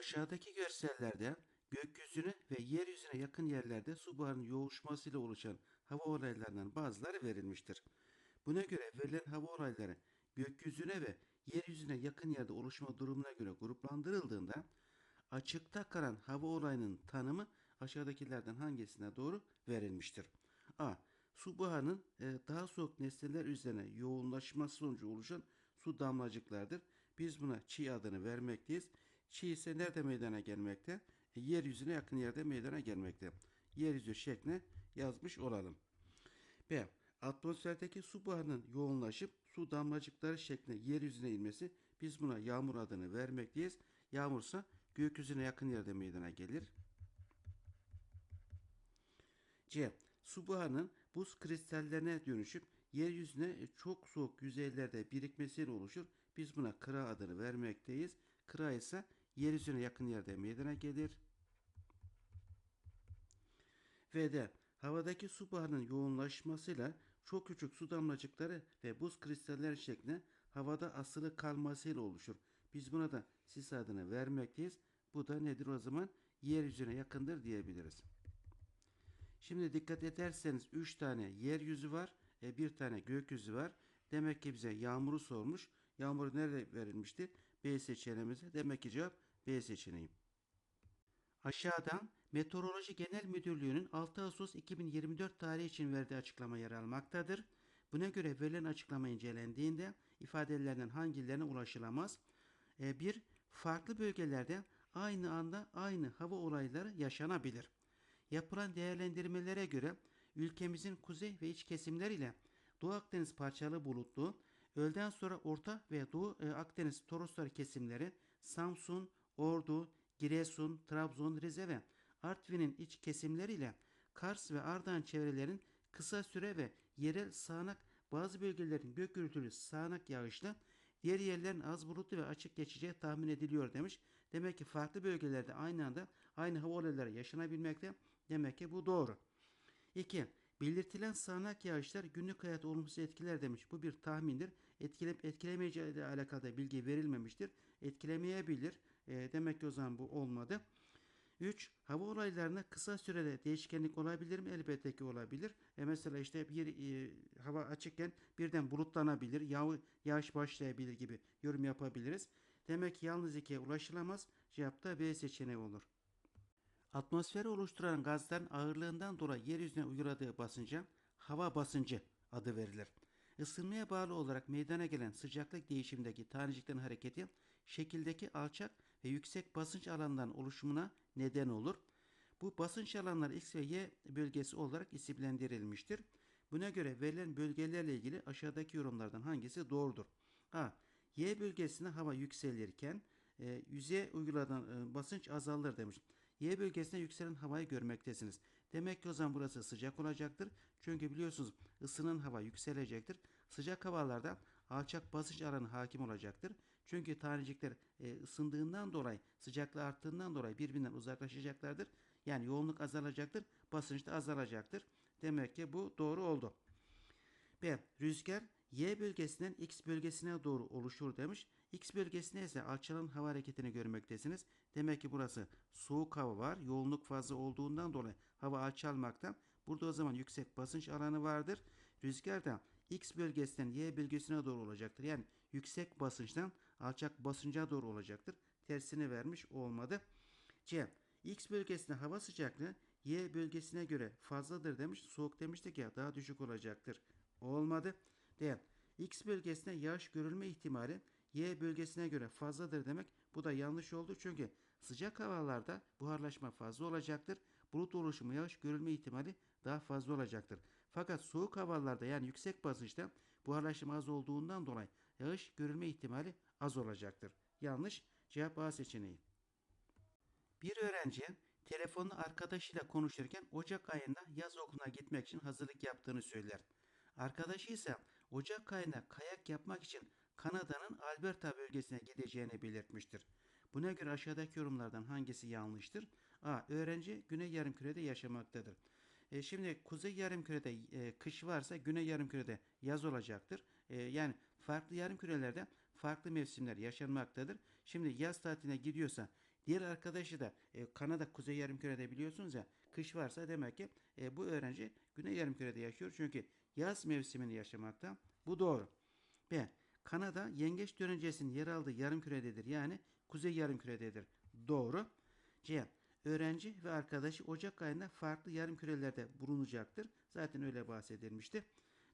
Aşağıdaki görsellerde gökyüzüne ve yeryüzüne yakın yerlerde su buharının yoğuşmasıyla oluşan hava olaylarından bazıları verilmiştir. Buna göre verilen hava olayları gökyüzüne ve yeryüzüne yakın yerde oluşma durumuna göre gruplandırıldığında açıkta kalan hava olayının tanımı aşağıdakilerden hangisine doğru verilmiştir? A. Su buharının e, daha soğuk nesneler üzerine yoğunlaşması sonucu oluşan su damlacıklardır. Biz buna çiğ adını vermekteyiz. Çiğ ise nerede meydana gelmekte? E, yeryüzüne yakın yerde meydana gelmekte. Yeryüzü şekline yazmış olalım. B. Atmosferdeki su buharının yoğunlaşıp su damlacıkları şeklinde yeryüzüne inmesi biz buna yağmur adını vermekteyiz. Yağmursa gökyüzüne yakın yerde meydana gelir. C. Su buharının buz kristallerine dönüşüp yeryüzüne çok soğuk yüzeylerde birikmesiyle oluşur. Biz buna kıra adını vermekteyiz. Kıra ise yeryüzüne yakın yerde meydana gelir. Ve de havadaki su buharının yoğunlaşmasıyla çok küçük su damlacıkları ve buz kristaller şeklinde havada asılı kalmasıyla oluşur. Biz buna da sis adını vermekteyiz. Bu da nedir o zaman? Yeryüzüne yakındır diyebiliriz. Şimdi dikkat ederseniz 3 tane yeryüzü var, e, bir tane gökyüzü var. Demek ki bize yağmuru sormuş. Yağmur nerede verilmişti? B seçeneğimize. Demek ki cevap B seçeneği. Aşağıdan Meteoroloji Genel Müdürlüğü'nün 6 Ağustos 2024 tarihi için verdiği açıklama yer almaktadır. Buna göre verilen açıklama incelendiğinde ifadelerden hangilerine ulaşılamaz? 1. farklı bölgelerde aynı anda aynı hava olayları yaşanabilir. Yapılan değerlendirmelere göre ülkemizin kuzey ve iç kesimler ile Doğu Akdeniz parçalı bulutlu, öğleden sonra Orta ve Doğu e, Akdeniz Toroslar kesimleri Samsun, Ordu, Giresun, Trabzon, Rize ve Artvin'in iç kesimleri ile Kars ve Ardahan çevrelerin kısa süre ve yerel sağanak bazı bölgelerin gök gürültülü sağanak yağışlı diğer yerlerin az bulutlu ve açık geçeceği tahmin ediliyor demiş. Demek ki farklı bölgelerde aynı anda aynı hava olayları yaşanabilmekte. Demek ki bu doğru. 2. Belirtilen sağanak yağışlar günlük hayatı olumsuz etkiler demiş. Bu bir tahmindir. Etkilep etkilemeyeceği ile alakalı bilgi verilmemiştir. Etkilemeyebilir. E, demek ki o zaman bu olmadı. 3. Hava olaylarına kısa sürede değişkenlik olabilir mi? Elbette ki olabilir. E mesela işte bir e, hava açıkken birden bulutlanabilir, yağ, yağış başlayabilir gibi yorum yapabiliriz. Demek ki yalnız ikiye ulaşılamaz. Cevap da B seçeneği olur. Atmosferi oluşturan gazların ağırlığından dolayı yeryüzüne uyguladığı basınca hava basıncı adı verilir. Isınmaya bağlı olarak meydana gelen sıcaklık değişimindeki taneciklerin hareketi şekildeki alçak ve yüksek basınç alanlarının oluşumuna neden olur. Bu basınç alanları X ve Y bölgesi olarak isimlendirilmiştir. Buna göre verilen bölgelerle ilgili aşağıdaki yorumlardan hangisi doğrudur? A. Y bölgesinde hava yükselirken e, yüzeye uygulanan e, basınç azalır demiş. Y bölgesinde yükselen havayı görmektesiniz. Demek ki o zaman burası sıcak olacaktır. Çünkü biliyorsunuz ısının hava yükselecektir. Sıcak havalarda alçak basınç alanı hakim olacaktır. Çünkü tanecikler e, ısındığından dolayı sıcaklığı arttığından dolayı birbirinden uzaklaşacaklardır. Yani yoğunluk azalacaktır. Basınç da azalacaktır. Demek ki bu doğru oldu. B. Rüzgar Y bölgesinden X bölgesine doğru oluşur demiş. X bölgesine ise alçalan hava hareketini görmektesiniz. Demek ki burası soğuk hava var. Yoğunluk fazla olduğundan dolayı hava alçalmakta. Burada o zaman yüksek basınç alanı vardır. Rüzgar da X bölgesinden Y bölgesine doğru olacaktır. Yani yüksek basınçtan alçak basınca doğru olacaktır. Tersini vermiş olmadı. C. X bölgesinde hava sıcaklığı Y bölgesine göre fazladır demiş. Soğuk demiştik ya daha düşük olacaktır. Olmadı. D. X bölgesinde yağış görülme ihtimali Y bölgesine göre fazladır demek. Bu da yanlış oldu çünkü sıcak havalarda buharlaşma fazla olacaktır. Bulut oluşumu yağış görülme ihtimali daha fazla olacaktır. Fakat soğuk havalarda yani yüksek basınçta buharlaşma az olduğundan dolayı yağış görülme ihtimali az olacaktır. Yanlış. Cevap A seçeneği. Bir öğrenci telefonla arkadaşıyla konuşurken Ocak ayında yaz okuluna gitmek için hazırlık yaptığını söyler. Arkadaşı ise Ocak ayında kayak yapmak için Kanada'nın Alberta bölgesine gideceğini belirtmiştir. Buna göre aşağıdaki yorumlardan hangisi yanlıştır? A. Öğrenci Güney Yarımküre'de yaşamaktadır. E, şimdi Kuzey Yarımküre'de e, kış varsa Güney Yarımküre'de yaz olacaktır. E, yani farklı yarımkürelerde farklı mevsimler yaşanmaktadır. Şimdi yaz tatiline gidiyorsa Diğer arkadaşı da e, Kanada Kuzey Yarımküre'de biliyorsunuz ya kış varsa demek ki e, bu öğrenci Güney Yarımküre'de yaşıyor. Çünkü yaz mevsimini yaşamakta. Bu doğru. B. Kanada yengeç dönencesinin yer aldığı yarımkürededir. Yani Kuzey Yarımküre'dedir. Doğru. C. Öğrenci ve arkadaşı Ocak ayında farklı yarımkürelerde bulunacaktır. Zaten öyle bahsedilmişti.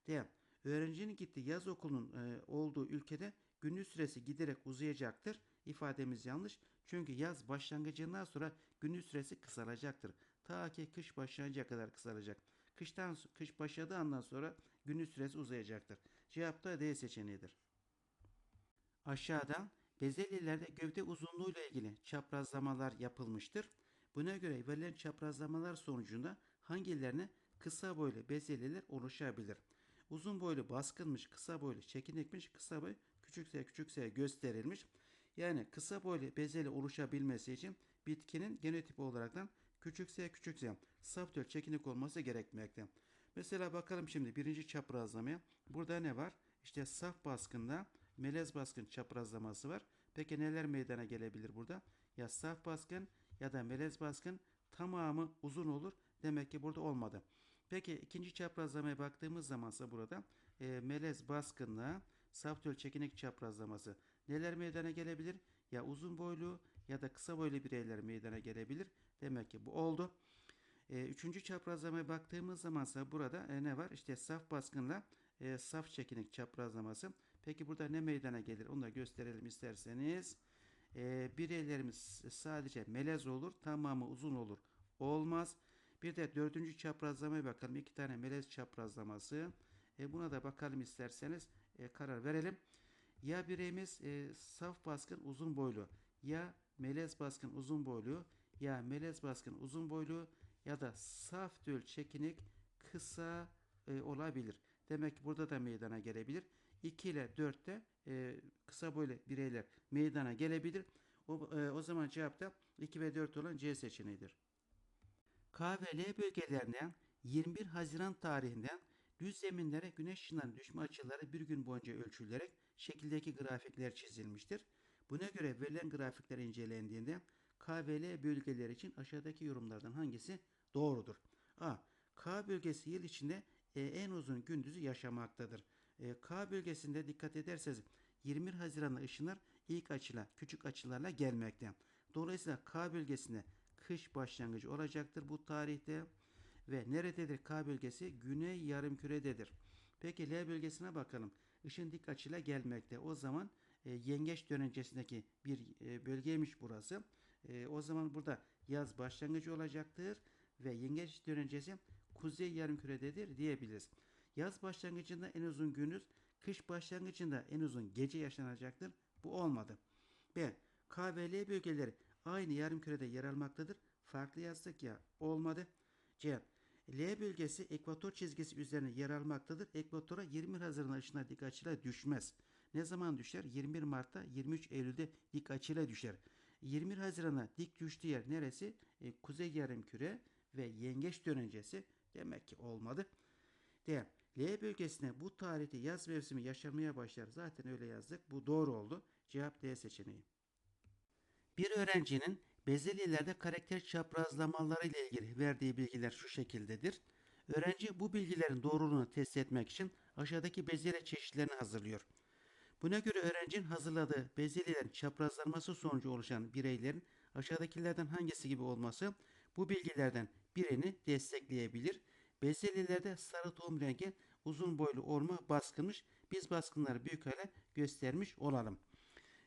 D. Öğrencinin gittiği yaz okulunun e, olduğu ülkede gündüz süresi giderek uzayacaktır. İfademiz yanlış. Çünkü yaz başlangıcından sonra gündüz süresi kısalacaktır. Ta ki kış başlayıncaya kadar kısalacak. Kıştan kış başladığı andan sonra gündüz süresi uzayacaktır. Cevap da D seçeneğidir. Aşağıda bezelyelerde gövde uzunluğuyla ilgili çaprazlamalar yapılmıştır. Buna göre verilen çaprazlamalar sonucunda hangilerine kısa boylu bezelyeler oluşabilir? Uzun boylu baskınmış, kısa boylu çekinekmiş, kısa boy küçükse küçükse gösterilmiş. Yani kısa boylu bezelye oluşabilmesi için bitkinin genotipi olaraktan küçükse küçükse saf tül çekinik olması gerekmekte. Mesela bakalım şimdi birinci çaprazlamaya. Burada ne var? İşte saf baskında melez baskın çaprazlaması var. Peki neler meydana gelebilir burada? Ya saf baskın ya da melez baskın tamamı uzun olur. Demek ki burada olmadı. Peki ikinci çaprazlamaya baktığımız zamansa burada e, melez baskınla saf töl çekinik çaprazlaması neler meydana gelebilir? Ya uzun boylu ya da kısa boylu bireyler meydana gelebilir. Demek ki bu oldu. E, üçüncü çaprazlamaya baktığımız zamansa burada e, ne var? İşte saf baskınla e, saf çekinik çaprazlaması. Peki burada ne meydana gelir? Onu da gösterelim isterseniz. E, bireylerimiz sadece melez olur. Tamamı uzun olur. Olmaz. Bir de dördüncü çaprazlamaya bakalım. İki tane melez çaprazlaması. E, buna da bakalım isterseniz e, karar verelim. Ya bireyimiz e, saf baskın uzun boylu ya melez baskın uzun boylu ya melez baskın uzun boylu ya da saf döl çekinik kısa e, olabilir. Demek ki burada da meydana gelebilir. 2 ile 4'te e, kısa boylu bireyler meydana gelebilir. O, e, o zaman cevap da 2 ve 4 olan C seçeneğidir. K ve L bölgelerinden 21 Haziran tarihinden düz zeminlere güneş ışınlarının düşme açıları bir gün boyunca ölçülerek şekildeki grafikler çizilmiştir. Buna göre verilen grafikler incelendiğinde K ve L bölgeleri için aşağıdaki yorumlardan hangisi doğrudur? A. K bölgesi yıl içinde e, en uzun gündüzü yaşamaktadır. E, K bölgesinde dikkat ederseniz 21 Haziran'da ışınlar ilk açıyla küçük açılarla gelmekte. Dolayısıyla K bölgesinde kış başlangıcı olacaktır bu tarihte ve nerededir K bölgesi? Güney yarımkürededir. Peki L bölgesine bakalım. Işın dik açıyla gelmekte. O zaman e, yengeç dönencesindeki bir e, bölgeymiş burası. E, o zaman burada yaz başlangıcı olacaktır ve yengeç dönencesi kuzey yarımkürededir diyebiliriz. Yaz başlangıcında en uzun gündüz, kış başlangıcında en uzun gece yaşanacaktır. Bu olmadı. B. K ve L bölgeleri aynı yarımkürede yer almaktadır. Farklı yazdık ya olmadı. C. L bölgesi ekvator çizgisi üzerine yer almaktadır. Ekvatora 20 Haziran ışınlar dik açıyla düşmez. Ne zaman düşer? 21 Mart'ta 23 Eylül'de dik açıyla düşer. 21 Haziran'a dik düştüğü yer neresi? E, kuzey yarımküre ve yengeç dönencesi. Demek ki olmadı. D. L bölgesine bu tarihte yaz mevsimi yaşanmaya başlar. Zaten öyle yazdık. Bu doğru oldu. Cevap D seçeneği. Bir öğrencinin bezelyelerde karakter çaprazlamaları ile ilgili verdiği bilgiler şu şekildedir. Öğrenci bu bilgilerin doğruluğunu test etmek için aşağıdaki bezelye çeşitlerini hazırlıyor. Buna göre öğrencinin hazırladığı bezelyelerin çaprazlanması sonucu oluşan bireylerin aşağıdakilerden hangisi gibi olması bu bilgilerden birini destekleyebilir. Bezelyelerde sarı tohum rengi uzun boylu olma baskınmış. Biz baskınları büyük hale göstermiş olalım.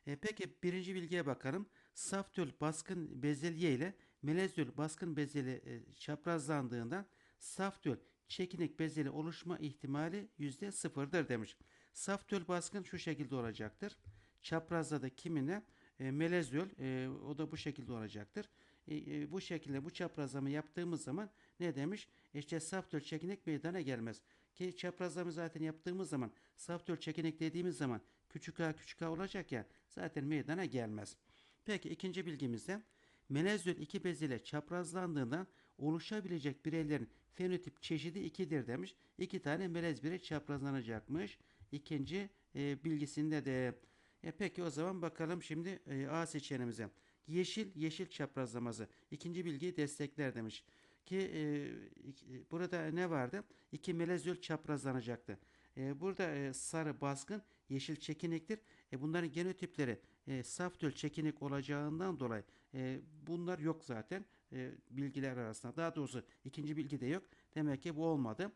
E, peki birinci bilgiye bakalım. Saf töl baskın bezelye ile melez töl baskın bezelye e, çaprazlandığında saf töl çekinik bezelye oluşma ihtimali yüzde sıfırdır demiş. Saf töl baskın şu şekilde olacaktır. Çaprazda da kimine e, melez töl e, o da bu şekilde olacaktır. E, e, bu şekilde bu çaprazlama yaptığımız zaman ne demiş? İşte saf töl çekinik meydana gelmez. Ki çaprazlama zaten yaptığımız zaman saf çekinik dediğimiz zaman küçük a küçük a olacak ya zaten meydana gelmez. Peki ikinci bilgimizde melezül iki bez ile çaprazlandığından oluşabilecek bireylerin fenotip çeşidi 2'dir demiş. İki tane melez birey çaprazlanacakmış. İkinci e, bilgisinde de. E, peki o zaman bakalım şimdi e, A seçeneğimize. yeşil yeşil çaprazlaması. İkinci bilgiyi destekler demiş. Ki e, iki- burada ne vardı? İki melezöl çaprazlanacaktı. E, burada e, sarı baskın, yeşil çekiniktir. E, bunların genotipleri e, saf töl çekinik olacağından dolayı e, bunlar yok zaten e, bilgiler arasında. Daha doğrusu ikinci bilgi de yok. Demek ki bu olmadı.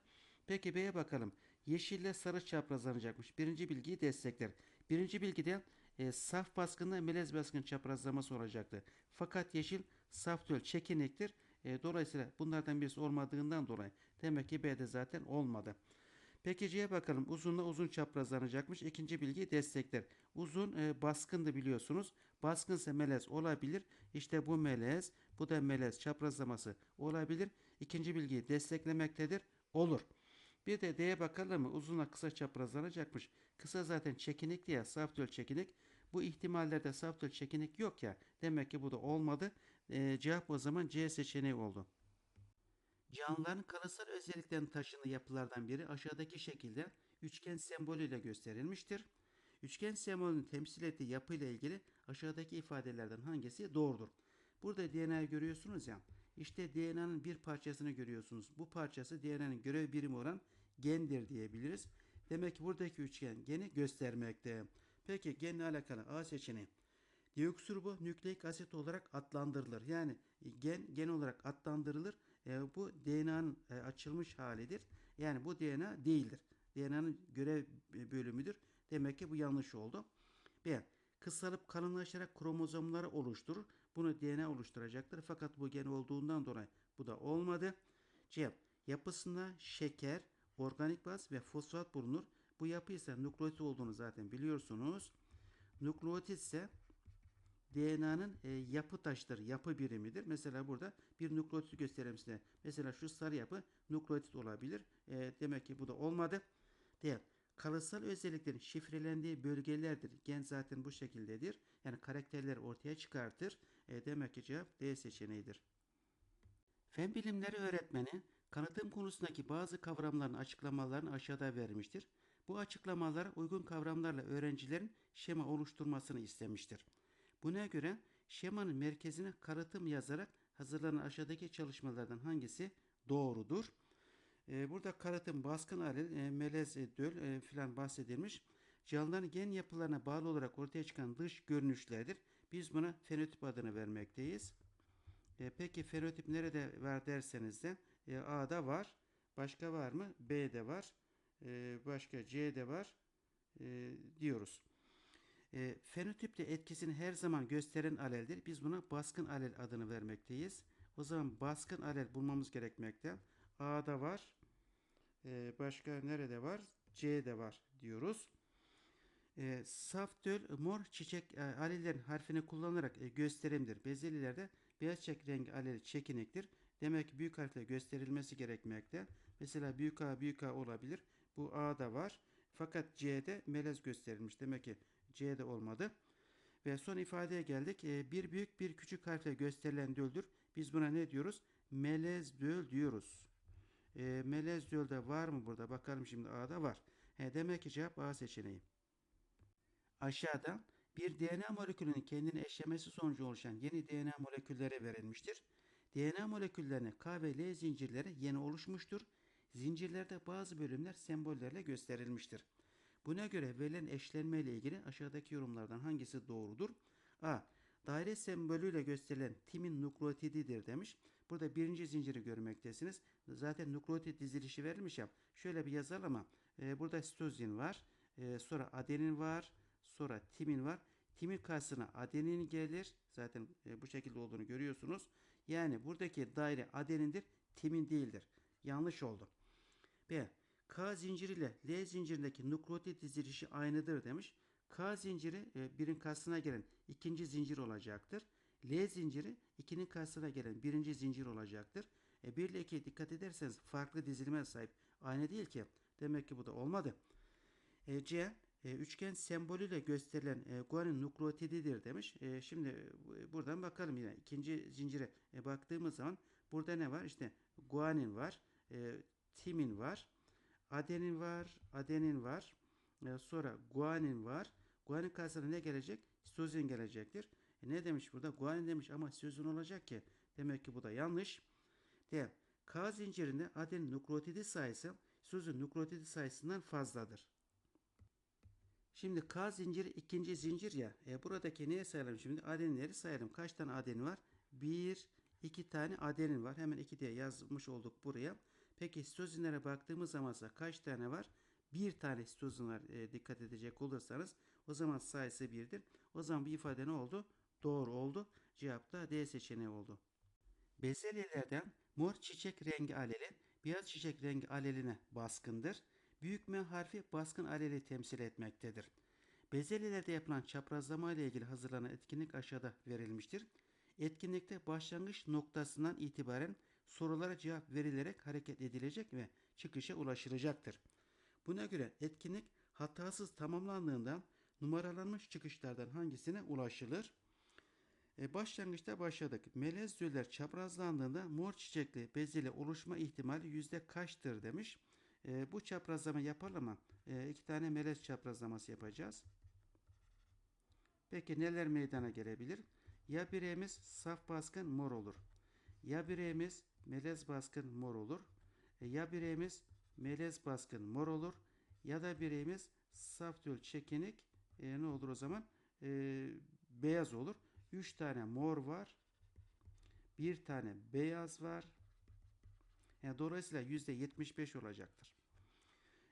Peki B'ye bakalım. Yeşille sarı çaprazlanacakmış. Birinci bilgiyi destekler. Birinci bilgide e, saf baskınla melez baskın çaprazlaması olacaktı. Fakat yeşil saf töl çekiniktir. E, dolayısıyla bunlardan birisi olmadığından dolayı demek ki B'de zaten olmadı. Peki C'ye bakalım. Uzunla uzun çaprazlanacakmış. İkinci bilgiyi destekler. Uzun e, baskındı biliyorsunuz. Baskınsa melez olabilir. İşte bu melez, bu da melez çaprazlaması olabilir. İkinci bilgiyi desteklemektedir. Olur. Bir de D'ye bakalım mı? Uzunla kısa çaprazlanacakmış. Kısa zaten çekinik diye saf töl çekinik. Bu ihtimallerde saf töl çekinik yok ya. Demek ki bu da olmadı. E, cevap o zaman C seçeneği oldu. Canlıların kalıtsal özelliklerini taşıdığı yapılardan biri aşağıdaki şekilde üçgen sembolüyle gösterilmiştir. Üçgen sembolünün temsil ettiği yapı ile ilgili aşağıdaki ifadelerden hangisi doğrudur? Burada DNA'yı görüyorsunuz ya. İşte DNA'nın bir parçasını görüyorsunuz. Bu parçası DNA'nın görev birimi olan gendir diyebiliriz. Demek ki buradaki üçgen geni göstermekte. Peki genle alakalı A seçeneği. Deoksiribo nükleik asit olarak adlandırılır. Yani gen gen olarak adlandırılır. E, bu DNA'nın e, açılmış halidir. Yani bu DNA değildir. DNA'nın görev bölümüdür. Demek ki bu yanlış oldu. B. Kısalıp kalınlaşarak kromozomları oluşturur. Bunu DNA oluşturacaktır. Fakat bu gen olduğundan dolayı bu da olmadı. C. Yapısında şeker, organik baz ve fosfat bulunur. Bu yapı ise nukleotit olduğunu zaten biliyorsunuz. Nukleotit ise DNA'nın e, yapı taşıdır, yapı birimidir. Mesela burada bir nukleotit göstereyim size. Mesela şu sarı yapı nukleotit olabilir. E, demek ki bu da olmadı. Diğer kalıtsal özelliklerin şifrelendiği bölgelerdir. Gen zaten bu şekildedir. Yani karakterleri ortaya çıkartır. E, demek ki cevap D seçeneğidir. Fen bilimleri öğretmeni kanıtım konusundaki bazı kavramların açıklamalarını aşağıda vermiştir. Bu açıklamalara uygun kavramlarla öğrencilerin şema oluşturmasını istemiştir. Buna göre şemanın merkezine kalıtım yazarak hazırlanan aşağıdaki çalışmalardan hangisi doğrudur? Ee, burada kalıtım, baskın alel, e, melez, e, döl e, filan bahsedilmiş. Canlıların gen yapılarına bağlı olarak ortaya çıkan dış görünüşlerdir. Biz buna fenotip adını vermekteyiz. E, peki fenotip nerede var derseniz de e, A'da var. Başka var mı? B'de var. E, başka C'de var. E, diyoruz. E, fenotipte etkisini her zaman gösteren aleldir. Biz buna baskın alel adını vermekteyiz. O zaman baskın alel bulmamız gerekmekte. A'da var. E, başka nerede var? C'de var diyoruz. E, saf döl mor çiçek e, alellerin harfini kullanarak e, gösterimdir. Bezelilerde beyaz çiçek rengi aleli çekinektir. Demek ki büyük harfle gösterilmesi gerekmekte. Mesela büyük A büyük A olabilir. Bu A'da var. Fakat C'de melez gösterilmiş. Demek ki C'de olmadı. Ve son ifadeye geldik. E, bir büyük bir küçük harfle gösterilen döldür. Biz buna ne diyoruz? Melez döl diyoruz. E, melez dölde var mı burada? Bakalım şimdi A'da var. He, demek ki cevap A seçeneği. Aşağıda bir DNA molekülünün kendini eşlemesi sonucu oluşan yeni DNA molekülleri verilmiştir. DNA moleküllerine K ve L zincirleri yeni oluşmuştur. Zincirlerde bazı bölümler sembollerle gösterilmiştir. Buna göre verilen eşlenme ile ilgili aşağıdaki yorumlardan hangisi doğrudur? A. Daire sembolüyle gösterilen timin nukleotididir demiş. Burada birinci zinciri görmektesiniz. Zaten nukleotit dizilişi verilmiş ya. Şöyle bir yazalım ama e, burada sitozin var. E, sonra adenin var. Sonra timin var. Timin karşısına adenin gelir. Zaten e, bu şekilde olduğunu görüyorsunuz. Yani buradaki daire adenindir. Timin değildir. Yanlış oldu. B. K zinciri ile L zincirindeki nukleotit dizilişi aynıdır demiş. K zinciri e, birin karşısına gelen ikinci zincir olacaktır. L zinciri 2'nin karşısına gelen birinci zincir olacaktır. E, 1 ile 2'ye dikkat ederseniz farklı dizilime sahip. Aynı değil ki. Demek ki bu da olmadı. E, C. E, üçgen sembolüyle gösterilen e, guanin nukleotididir demiş. E, şimdi e, buradan bakalım yine. ikinci zincire e, baktığımız zaman burada ne var? İşte guanin var. E, timin var. Adenin var. Adenin var. E, sonra guanin var. Guanin karşısına ne gelecek? Sitozin gelecektir. E ne demiş burada? Guanin demiş ama sözün olacak ki. Demek ki bu da yanlış. D. K zincirinde adenin nukleotidi sayısı sözün nukleotidi sayısından fazladır. Şimdi K zinciri ikinci zincir ya. E buradaki neye sayalım şimdi? Adeninleri sayalım. Kaç tane adenin var? 1, 2 tane adenin var. Hemen 2 diye yazmış olduk buraya. Peki sitozinlere baktığımız zaman kaç tane var? Bir tane sitozin var e, dikkat edecek olursanız. O zaman sayısı 1'dir. O zaman bir ifade ne oldu? Doğru oldu. Cevap da D seçeneği oldu. Bezelyelerden mor çiçek rengi aleli beyaz çiçek rengi aleline baskındır. Büyük M harfi baskın aleli temsil etmektedir. Bezelyelerde yapılan çaprazlama ile ilgili hazırlanan etkinlik aşağıda verilmiştir. Etkinlikte başlangıç noktasından itibaren sorulara cevap verilerek hareket edilecek ve çıkışa ulaşılacaktır. Buna göre etkinlik hatasız tamamlandığında numaralanmış çıkışlardan hangisine ulaşılır? E, başlangıçta başladık. Melez zöller çaprazlandığında mor çiçekli bezelye oluşma ihtimali yüzde kaçtır demiş. E, bu çaprazlama yapalım ama e, iki tane melez çaprazlaması yapacağız. Peki neler meydana gelebilir? Ya bireğimiz saf baskın mor olur. Ya bireğimiz melez baskın mor olur. E, ya bireğimiz melez baskın mor olur. Ya da bireğimiz saf tül çekinik e, ne olur o zaman? E, beyaz olur. 3 tane mor var. Bir tane beyaz var. Yani dolayısıyla %75 olacaktır.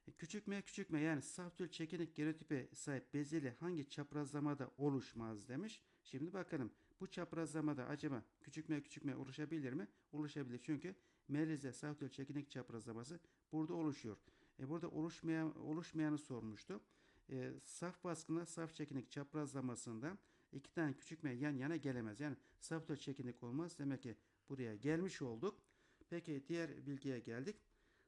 E, küçük m küçük m yani saf tül çekinik genotipe sahip bezelye hangi çaprazlamada oluşmaz demiş. Şimdi bakalım bu çaprazlamada acaba küçük m küçük m oluşabilir mi? Oluşabilir çünkü melize saf tül çekinik çaprazlaması burada oluşuyor. E burada oluşmayan oluşmayanı sormuştu. E, saf baskınla saf çekinik çaprazlamasında iki tane küçük m yan yana gelemez. Yani saf tül çekinik olmaz. Demek ki buraya gelmiş olduk. Peki diğer bilgiye geldik.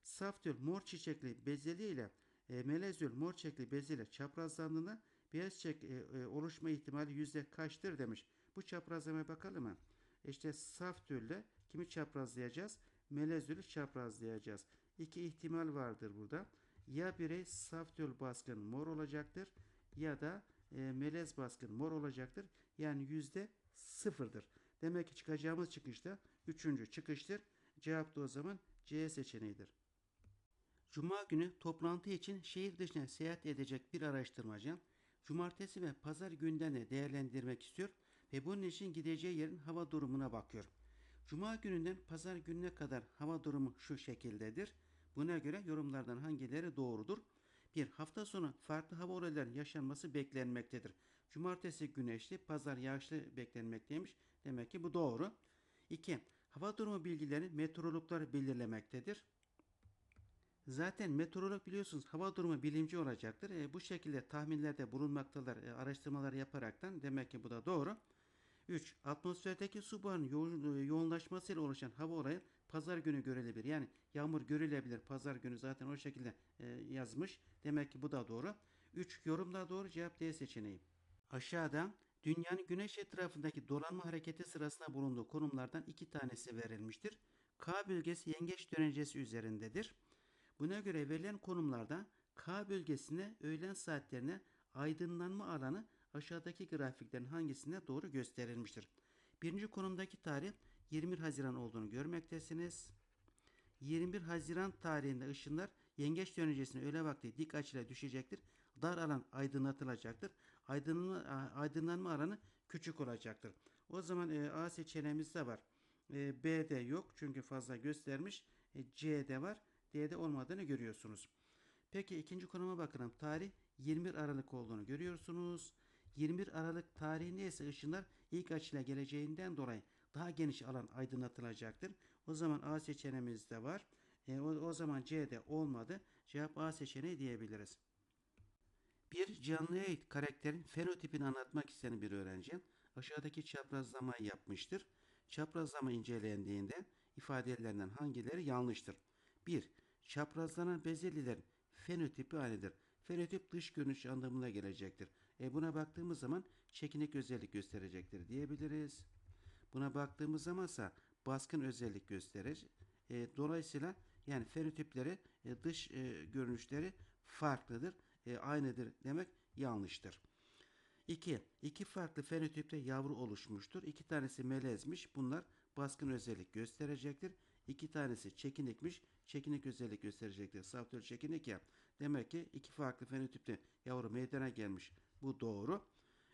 Saftül mor çiçekli bezelye ile e, melezül mor çiçekli bezelye çaprazlandığında beyaz çiçek e, e, oluşma ihtimali yüzde kaçtır demiş. Bu çaprazlamaya bakalım mı? İşte saftülle kimi çaprazlayacağız? Melezülü çaprazlayacağız. İki ihtimal vardır burada. Ya birey saftül baskın mor olacaktır ya da e, melez baskın mor olacaktır. Yani yüzde sıfırdır. Demek ki çıkacağımız çıkışta üçüncü çıkıştır. Cevap da o zaman C seçeneğidir. Cuma günü toplantı için şehir dışına seyahat edecek bir araştırmacı, cumartesi ve pazar gündemini değerlendirmek istiyor ve bunun için gideceği yerin hava durumuna bakıyor. Cuma gününden pazar gününe kadar hava durumu şu şekildedir. Buna göre yorumlardan hangileri doğrudur? Bir hafta sonu farklı hava olaylarının yaşanması beklenmektedir. Cumartesi güneşli, pazar yağışlı beklenmekteymiş. Demek ki bu doğru. 2. Hava durumu bilgilerini meteorologlar belirlemektedir. Zaten meteorolog biliyorsunuz hava durumu bilimci olacaktır. E, bu şekilde tahminlerde bulunmaktalar e, araştırmalar yaparaktan. Demek ki bu da doğru. 3. Atmosferdeki su buharının yoğun, yoğunlaşmasıyla oluşan hava olayı pazar günü görülebilir. Yani yağmur görülebilir pazar günü zaten o şekilde e, yazmış. Demek ki bu da doğru. 3. Yorum da doğru cevap D seçeneği. Aşağıda dünyanın güneş etrafındaki dolanma hareketi sırasında bulunduğu konumlardan iki tanesi verilmiştir. K bölgesi yengeç dönencesi üzerindedir. Buna göre verilen konumlarda K bölgesine öğlen saatlerine aydınlanma alanı aşağıdaki grafiklerin hangisinde doğru gösterilmiştir. Birinci konumdaki tarih 21 Haziran olduğunu görmektesiniz. 21 Haziran tarihinde ışınlar yengeç dönencesine öğle vakti dik açıyla düşecektir. Dar alan aydınlatılacaktır. Aydınlanma, aydınlanma alanı küçük olacaktır. O zaman e, A seçeneğimizde var. E, B'de yok çünkü fazla göstermiş. E, C'de var. D'de olmadığını görüyorsunuz. Peki ikinci konuma bakalım. Tarih 21 Aralık olduğunu görüyorsunuz. 21 Aralık tarihinde ise ışınlar ilk açıyla geleceğinden dolayı daha geniş alan aydınlatılacaktır. O zaman A seçeneğimiz de var. E, o, o zaman C'de olmadı. Cevap A seçeneği diyebiliriz. Bir canlıya ait karakterin fenotipini anlatmak isteyen bir öğrenci aşağıdaki çaprazlamayı yapmıştır. Çaprazlama incelendiğinde ifadelerinden hangileri yanlıştır? 1. Çaprazlanan bezelyelerin fenotipi aynıdır. Fenotip dış görünüş anlamına gelecektir. E buna baktığımız zaman çekinik özellik gösterecektir diyebiliriz. Buna baktığımız zamansa baskın özellik gösterir. E, dolayısıyla yani fenotipleri e, dış e, görünüşleri farklıdır. E, aynıdır demek yanlıştır. 2. İki farklı fenotipte yavru oluşmuştur. İki tanesi melezmiş. Bunlar baskın özellik gösterecektir. İki tanesi çekinikmiş. Çekinik özellik gösterecektir. Saftör çekinik ya. Demek ki iki farklı fenotipte yavru meydana gelmiş. Bu doğru.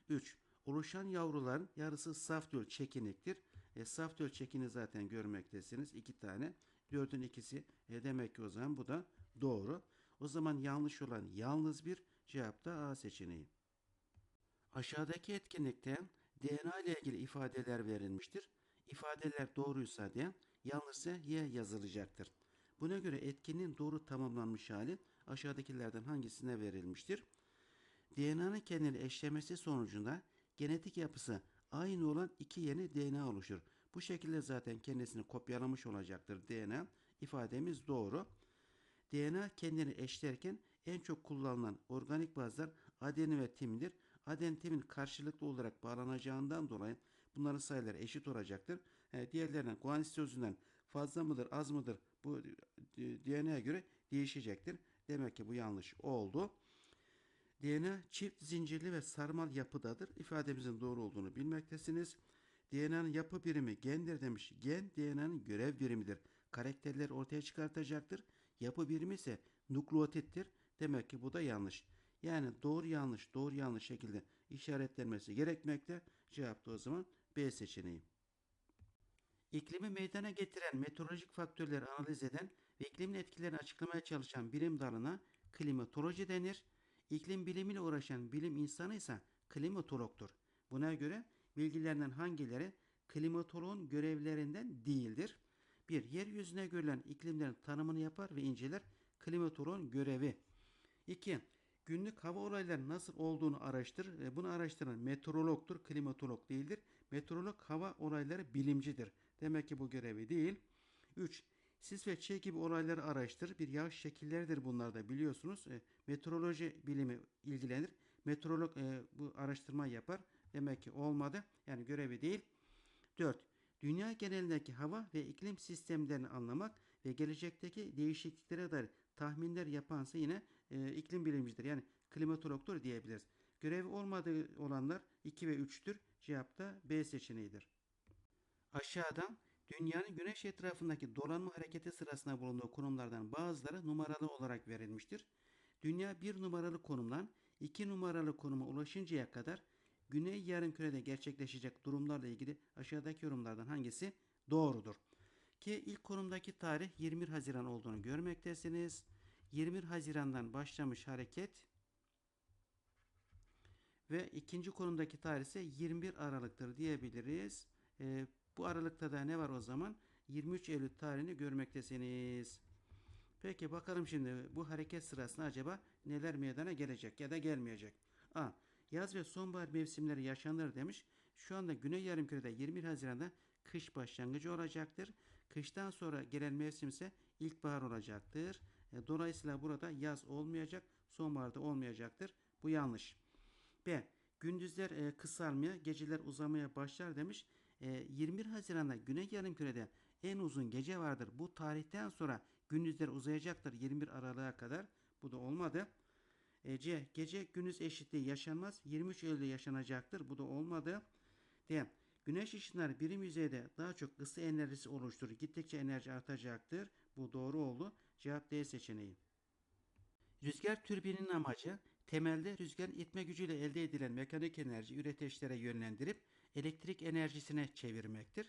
3. Oluşan yavruların yarısı saf döl çekiniktir. E, saf döl çekini zaten görmektesiniz. iki tane. Dördün ikisi. E, demek ki o zaman bu da doğru. O zaman yanlış olan yalnız bir cevap da A seçeneği. Aşağıdaki etkinlikte DNA ile ilgili ifadeler verilmiştir. İfadeler doğruysa D, yanlışsa Y yazılacaktır. Buna göre etkinliğin doğru tamamlanmış hali aşağıdakilerden hangisine verilmiştir? DNA'nın kendini eşlemesi sonucunda genetik yapısı aynı olan iki yeni DNA oluşur. Bu şekilde zaten kendisini kopyalamış olacaktır DNA. İfademiz doğru. DNA kendini eşlerken en çok kullanılan organik bazlar adenin ve timindir. Aden timin karşılıklı olarak bağlanacağından dolayı bunların sayıları eşit olacaktır. E, diğerlerinden guanin sözünden fazla mıdır az mıdır bu e, DNA'ya göre değişecektir. Demek ki bu yanlış oldu. DNA çift zincirli ve sarmal yapıdadır. İfademizin doğru olduğunu bilmektesiniz. DNA'nın yapı birimi gendir demiş. Gen DNA'nın görev birimidir. Karakterleri ortaya çıkartacaktır. Yapı birimi ise nukleotittir. Demek ki bu da yanlış. Yani doğru yanlış doğru yanlış şekilde işaretlenmesi gerekmekte. Cevap o zaman B seçeneği. İklimi meydana getiren meteorolojik faktörleri analiz eden ve iklimin etkilerini açıklamaya çalışan bilim dalına klimatoloji denir. İklim bilimiyle uğraşan bilim insanı ise klimatologtur. Buna göre bilgilerinden hangileri klimatoloğun görevlerinden değildir? 1. Yeryüzüne görülen iklimlerin tanımını yapar ve inceler klimatoloğun görevi. 2. Günlük hava olayları nasıl olduğunu araştırır. E, Bunu araştıran meteorologtur, klimatolog değildir. Meteorolog hava olayları bilimcidir. Demek ki bu görevi değil. 3. Sis ve çiğ gibi olayları araştırır. Bir yağış şekilleridir bunlar da biliyorsunuz. E, meteoroloji bilimi ilgilenir. Meteorolog e, bu araştırma yapar. Demek ki olmadı. Yani görevi değil. 4. Dünya genelindeki hava ve iklim sistemlerini anlamak ve gelecekteki değişikliklere dair tahminler yapansa yine e, iklim bilimcidir. Yani klimatologtur diyebiliriz. Görevi olmadığı olanlar 2 ve 3'tür. Cevap da B seçeneğidir. Aşağıda dünyanın güneş etrafındaki dolanma hareketi sırasında bulunduğu konumlardan bazıları numaralı olarak verilmiştir. Dünya bir numaralı konumdan iki numaralı konuma ulaşıncaya kadar güney yarımkürede gerçekleşecek durumlarla ilgili aşağıdaki yorumlardan hangisi doğrudur? Ki ilk konumdaki tarih 21 Haziran olduğunu görmektesiniz. 21 Haziran'dan başlamış hareket ve ikinci konumdaki tarih ise 21 Aralık'tır diyebiliriz. Ee, bu aralıkta da ne var o zaman? 23 Eylül tarihini görmektesiniz. Peki bakalım şimdi bu hareket sırasında acaba neler meydana gelecek ya da gelmeyecek. A. Yaz ve sonbahar mevsimleri yaşanır demiş. Şu anda Güney Yarımküre'de 21 Haziran'da kış başlangıcı olacaktır. Kıştan sonra gelen mevsim ise ilkbahar olacaktır. E, Dolayısıyla burada yaz olmayacak, sonbaharda olmayacaktır. Bu yanlış. B. Gündüzler e, kısalmaya, geceler uzamaya başlar demiş. E, 21 Haziran'da Güney Yarımküre'de en uzun gece vardır. Bu tarihten sonra gündüzler uzayacaktır 21 Aralık'a kadar. Bu da olmadı. E, C. Gece gündüz eşitliği yaşanmaz. 23 Eylül'de yaşanacaktır. Bu da olmadı. D. Güneş ışınları birim yüzeyde daha çok ısı enerjisi oluşturur. Gittikçe enerji artacaktır. Bu doğru oldu. Cevap D seçeneği. Rüzgar türbinin amacı temelde rüzgarın itme gücüyle elde edilen mekanik enerji üreteçlere yönlendirip elektrik enerjisine çevirmektir.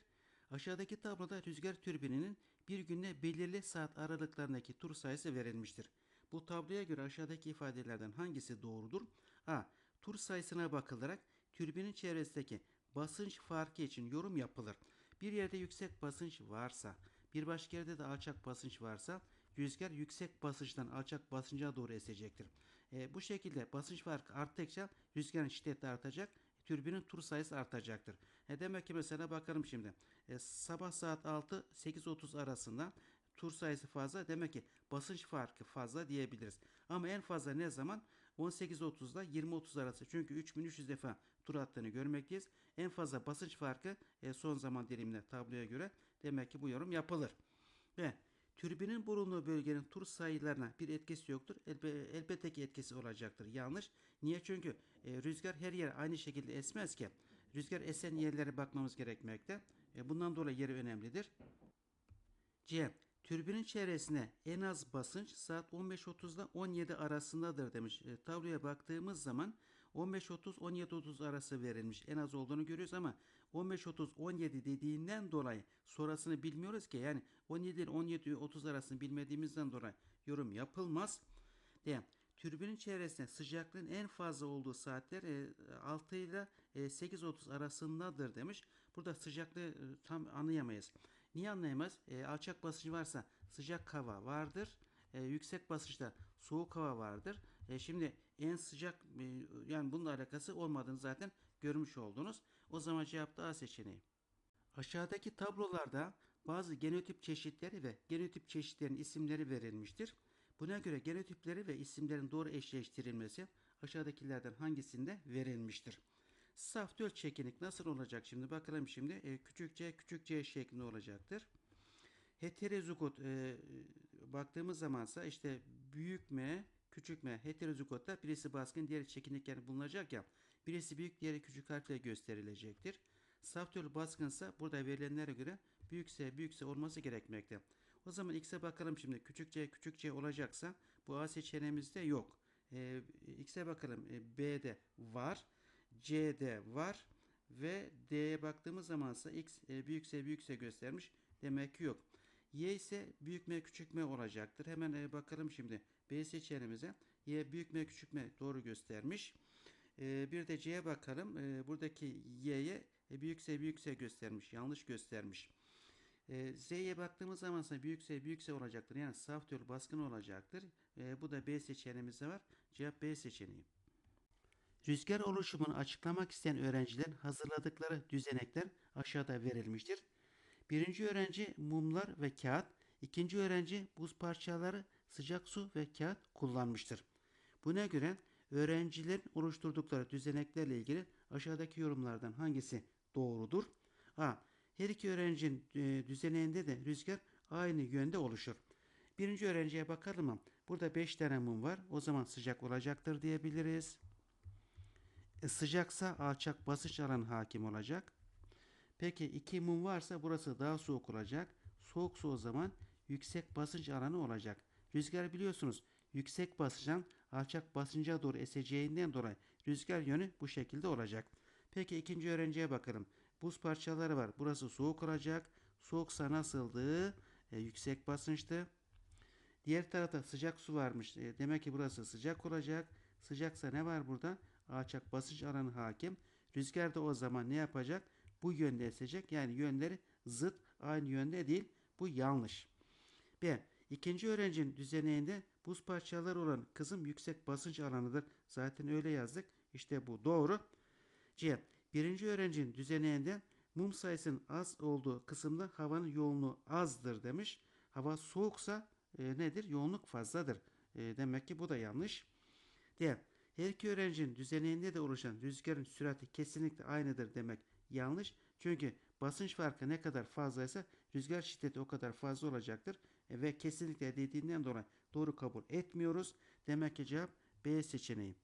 Aşağıdaki tabloda rüzgar türbininin bir günde belirli saat aralıklarındaki tur sayısı verilmiştir. Bu tabloya göre aşağıdaki ifadelerden hangisi doğrudur? A. Tur sayısına bakılarak türbinin çevresindeki basınç farkı için yorum yapılır. Bir yerde yüksek basınç varsa, bir başka yerde de alçak basınç varsa rüzgar yüksek basınçtan alçak basınca doğru esecektir. E, bu şekilde basınç farkı arttıkça rüzgarın şiddeti artacak, türbinin tur sayısı artacaktır. E, demek ki mesela bakalım şimdi. E, sabah saat 6 8.30 arasında tur sayısı fazla demek ki basınç farkı fazla diyebiliriz. Ama en fazla ne zaman? 18.30'da 20.30 arası. Çünkü 3300 defa tur attığını görmekteyiz. En fazla basınç farkı e, son zaman dilimine tabloya göre demek ki bu yorum yapılır. Ve Türbinin bulunduğu bölgenin tur sayılarına bir etkisi yoktur. Elbe, elbette ki etkisi olacaktır. Yanlış. Niye? Çünkü e, rüzgar her yere aynı şekilde esmez ki. Rüzgar esen yerlere bakmamız gerekmekte. E, bundan dolayı yeri önemlidir. C. Türbinin çevresine en az basınç saat 15.30 ile 17 arasındadır demiş. E, tabloya baktığımız zaman 15.30-17.30 arası verilmiş. En az olduğunu görüyoruz ama 15.30-17 dediğinden dolayı sonrasını bilmiyoruz ki. Yani 17 ile 17.30 arasını bilmediğimizden dolayı yorum yapılmaz. D. Türbinin çevresinde sıcaklığın en fazla olduğu saatler e, 6 ile e, 8.30 arasındadır demiş. Burada sıcaklığı e, tam anlayamayız. Niye anlayamaz? E, alçak basınç varsa sıcak hava vardır. E, yüksek basınçta soğuk hava vardır. E, şimdi en sıcak e, yani bununla alakası olmadığını zaten görmüş oldunuz. O zaman cevap da A seçeneği. Aşağıdaki tablolarda bazı genotip çeşitleri ve genotip çeşitlerin isimleri verilmiştir. Buna göre genotipleri ve isimlerin doğru eşleştirilmesi aşağıdakilerden hangisinde verilmiştir? Saf döl çekinik nasıl olacak şimdi? Bakalım şimdi. E, küçük c küçük c şeklinde olacaktır. Heterozigot e, baktığımız zamansa işte büyük m küçük m heterozigotta birisi baskın diğeri çekinik yani bulunacak ya. Birisi büyük diğeri küçük harfle gösterilecektir. Saf baskınsa burada verilenlere göre büyükse büyükse olması gerekmekte. O zaman x'e bakalım şimdi. Küçük c küçük c olacaksa bu a seçeneğimizde yok. E, x'e bakalım. E, b'de var. C'de var ve D'ye baktığımız zamansa X e, büyükse büyükse göstermiş. Demek ki yok. Y ise büyük M küçük M olacaktır. Hemen e, bakalım şimdi. B seçeneğimize. Y büyük M küçük M doğru göstermiş. E, bir de C'ye bakalım. E, buradaki Y'ye e, büyükse büyükse göstermiş. Yanlış göstermiş. E, Z'ye baktığımız zaman ise büyükse büyükse olacaktır. Yani saf yol baskın olacaktır. E, bu da B seçeneğimizde var. Cevap B seçeneği. Rüzgar oluşumunu açıklamak isteyen öğrencilerin hazırladıkları düzenekler aşağıda verilmiştir. Birinci öğrenci mumlar ve kağıt, ikinci öğrenci buz parçaları, sıcak su ve kağıt kullanmıştır. Buna göre öğrencilerin oluşturdukları düzeneklerle ilgili aşağıdaki yorumlardan hangisi doğrudur? A. Her iki öğrencinin e, düzeneğinde de rüzgar aynı yönde oluşur. Birinci öğrenciye bakalım mı? Burada 5 tane mum var. O zaman sıcak olacaktır diyebiliriz. E, sıcaksa alçak basınç alanı hakim olacak. Peki iki mum varsa burası daha soğuk olacak. Soğuksa o zaman yüksek basınç alanı olacak. Rüzgar biliyorsunuz yüksek basınçtan alçak basınca doğru eseceğinden dolayı rüzgar yönü bu şekilde olacak. Peki ikinci öğrenciye bakalım. Buz parçaları var. Burası soğuk olacak. Soğuksa nasıldı? E, yüksek basınçtı. Diğer tarafta sıcak su varmış. E, demek ki burası sıcak olacak. Sıcaksa ne var burada? alçak basınç alanı hakim. Rüzgar da o zaman ne yapacak? Bu yönde esecek. Yani yönleri zıt aynı yönde değil. Bu yanlış. B. İkinci öğrencinin düzeneğinde buz parçaları olan kısım yüksek basınç alanıdır. Zaten öyle yazdık. İşte bu doğru. C. Birinci öğrencinin düzeneğinde mum sayısının az olduğu kısımda havanın yoğunluğu azdır demiş. Hava soğuksa e, nedir? Yoğunluk fazladır. E, demek ki bu da yanlış. D. Her iki öğrencinin düzeninde de oluşan rüzgarın sürati kesinlikle aynıdır demek yanlış. Çünkü basınç farkı ne kadar fazlaysa rüzgar şiddeti o kadar fazla olacaktır. E, ve kesinlikle dediğinden dolayı doğru kabul etmiyoruz. Demek ki cevap B seçeneği.